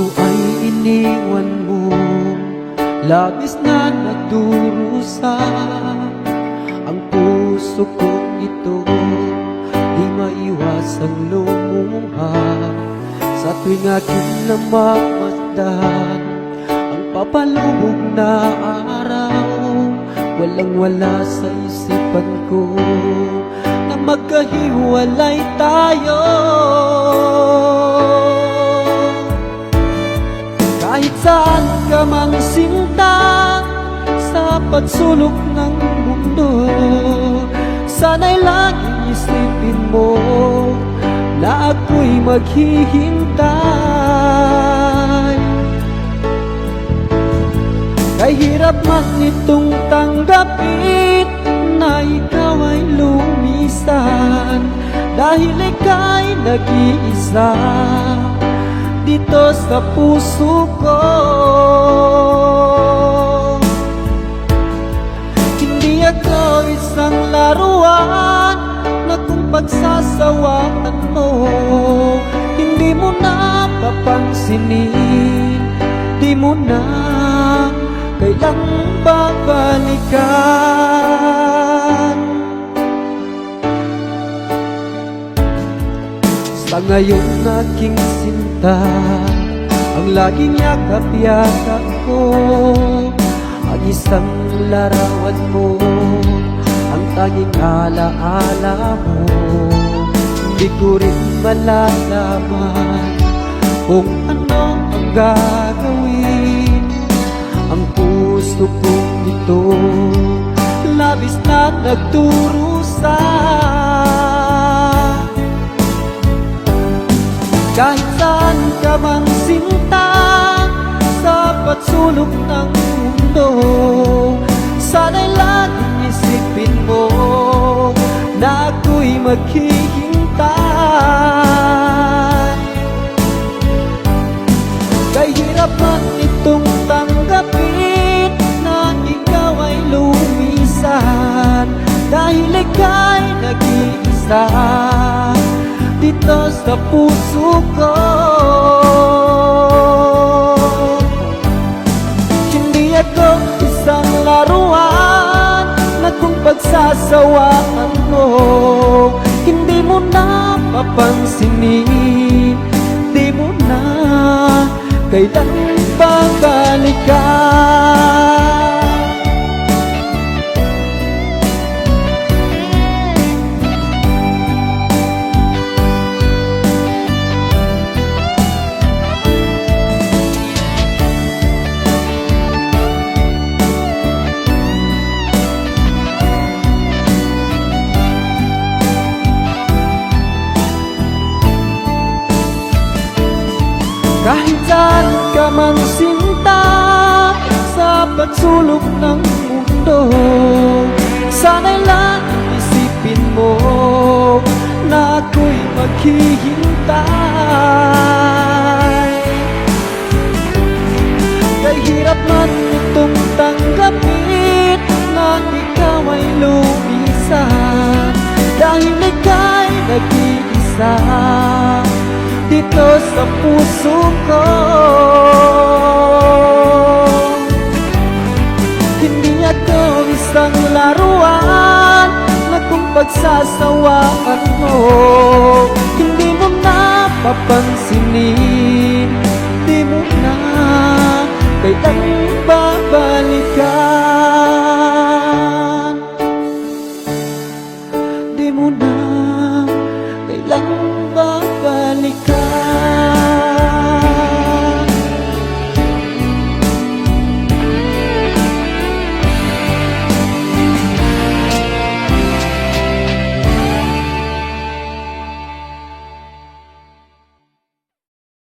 Ako ay iniwan mo. Labis na nagdurusa Ang puso ko ito Di maiwasang lumuha. Sa tuwing akin namamasdan Ang papalubog na araw Walang wala sa isipan ko. Na magkahiwalay tayo. Sa pagsulok ng mundo. Sana'y laging isipin mo Na ako'y maghihintay. Kay hirap man itong tanggapin Na ikaw ay lumisan. Dahil ika'y nag-iisa dito sa puso ko Hindi ako isang laruan Na kung pagsasawaan mo Hindi mo na papansinin. Di mo na kailang babalikan. Sa ngayon aking sinta Ang laging yakap-yakap ko isang larawan mo Ang tanging alaala mo. Hindi ko rin malalaman Kung ano ang gagawin. Ang puso ko ito Labis na nagdurusa Kahit saan ka mang sinta Sa patsulok ng ako'y maghihintay. Kay hirap man itong tanggapin Na ikaw ay lumisan Dahil ika'y nag-iisa. Dito sa puso ko pagsasawaan mo Hindi mo na papansinin Di mo na kailan babalikan Kahit saan ka man sinta Sa pagsulok ng mundo Sana'y lang isipin mo Na ako'y maghihintay. Kay hirap man dito sa puso ko. Hindi ako isang laruan na kung pagsasawaan mo Hindi mo napapansinin, hindi mo na kailangan